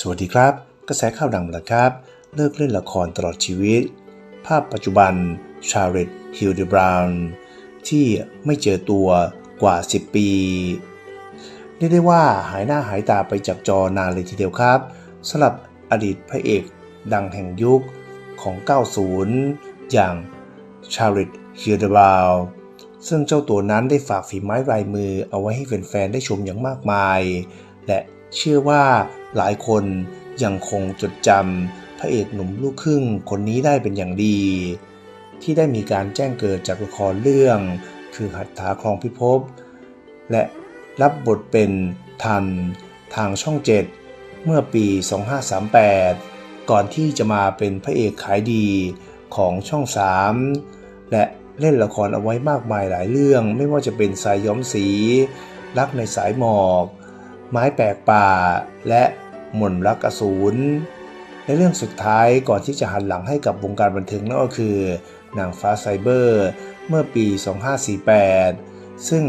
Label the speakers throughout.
Speaker 1: สวัสดีครับ กระแสข่าวดังแล้วครับ เลิกเล่นละครตลอดชีวิต ภาพปัจจุบันชาร์ลตฮิลเดบราวน์ที่ไม่เจอตัวกว่า 10 ปีเรียกได้ว่าหายหน้าหายตาไปจากจอนานเลยทีเดียวครับสำหรับอดีตพระเอกดังแห่งยุคของ 90 อย่างชาร์ลตฮิลเดบราวน์ซึ่งเจ้าตัวนั้นได้ฝากฝีไม้ลายมือเอาไว้ให้แฟนๆได้ชมอย่างมากมาย และเชื่อว่า หลายคนยังคงจดจำพระเอกหนุ่มลูกครึ่งคนนี้ได้เป็นอย่างดี ที่ได้มีการแจ้งเกิดจากละครเรื่อง คือหัตถาคลองพิภพและรับบทเป็นทันทางช่องเจ็ดเมื่อปี 2538 ก่อนที่จะมาเป็นพระเอกขายดีของช่อง3และเล่นละครเอาไว้มากมายหลายเรื่อง ไม่ว่าจะเป็นสายย้อมสี รักในสายหมอก ไม้แปลกป่า และ มนรักอสูรในเรื่องสุดท้ายก่อนที่จะหันหลังให้กับวงการบันเทิงนั่นก็คือ นางฟ้าไซเบอร์ เมื่อปี 2548 ซึ่ง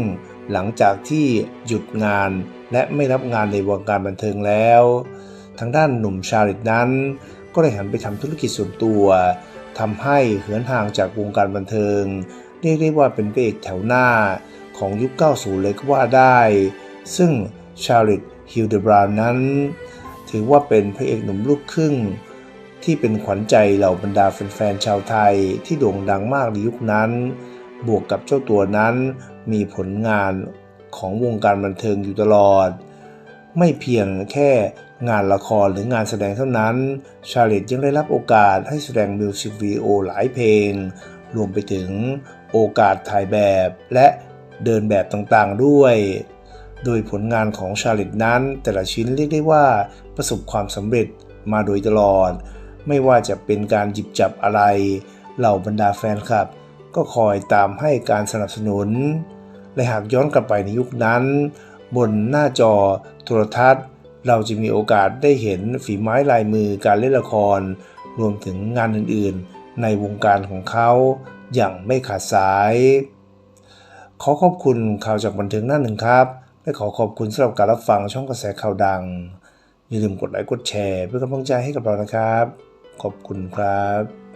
Speaker 1: หลังจากที่หยุดงานและไม่รับงานในวงการบันเทิงแล้ว ทางด้านหนุ่มชาลิตนั้น ก็ได้หันไปทำธุรกิจส่วนตัวทำให้เหินห่างจากวงการบันเทิง เรียกได้ว่าเป็นพระเอกแถวหน้าของยุค 90 เลยก็ว่าได้ ซึ่งชาลิตฮิลเดบรานนั้น ถือว่าเป็นพระเอกหนุ่มลูกครึ่ง ที่เป็นขวัญใจเหล่าบรรดาแฟนๆชาวไทยที่โด่งดังมากในยุคนั้น บวกกับเจ้าตัวนั้นมีผลงานของวงการบันเทิงอยู่ตลอด ไม่เพียงแค่งานละครหรืองานแสดงเท่านั้น ชาเลตยังได้รับโอกาสให้แสดงมิวสิกวิดีโอหลายเพลง รวมไปถึงโอกาสถ่ายแบบและเดินแบบต่างๆด้วย โดยผลงานของชาเลตนั้น แต่ละชิ้นเรียกได้ว่าประสบความสำเร็จมาโดยตลอด ไม่ว่าจะเป็นการหยิบจับอะไร เหล่าบรรดาแฟนคลับ ก็คอยตามให้การสนับสนุน และหากย้อนกลับไปในยุคนั้น บนหน้าจอโทรทัศน์ เราจะมีโอกาสได้เห็นฝีไม้ลายมือการเล่นละคร รวมถึงงานอื่นๆ ในวงการของเขาอย่างไม่ขาดสาย ขอขอบคุณข่าวจากบันเทิงหน้าหนึ่งครับ และขอขอบคุณสำหรับการรับฟังช่องกระแสข่าวดัง อย่าลืมกดไลค์กดแชร์ เพื่อกำลังใจให้กับเรานะครับ ขอบคุณครับ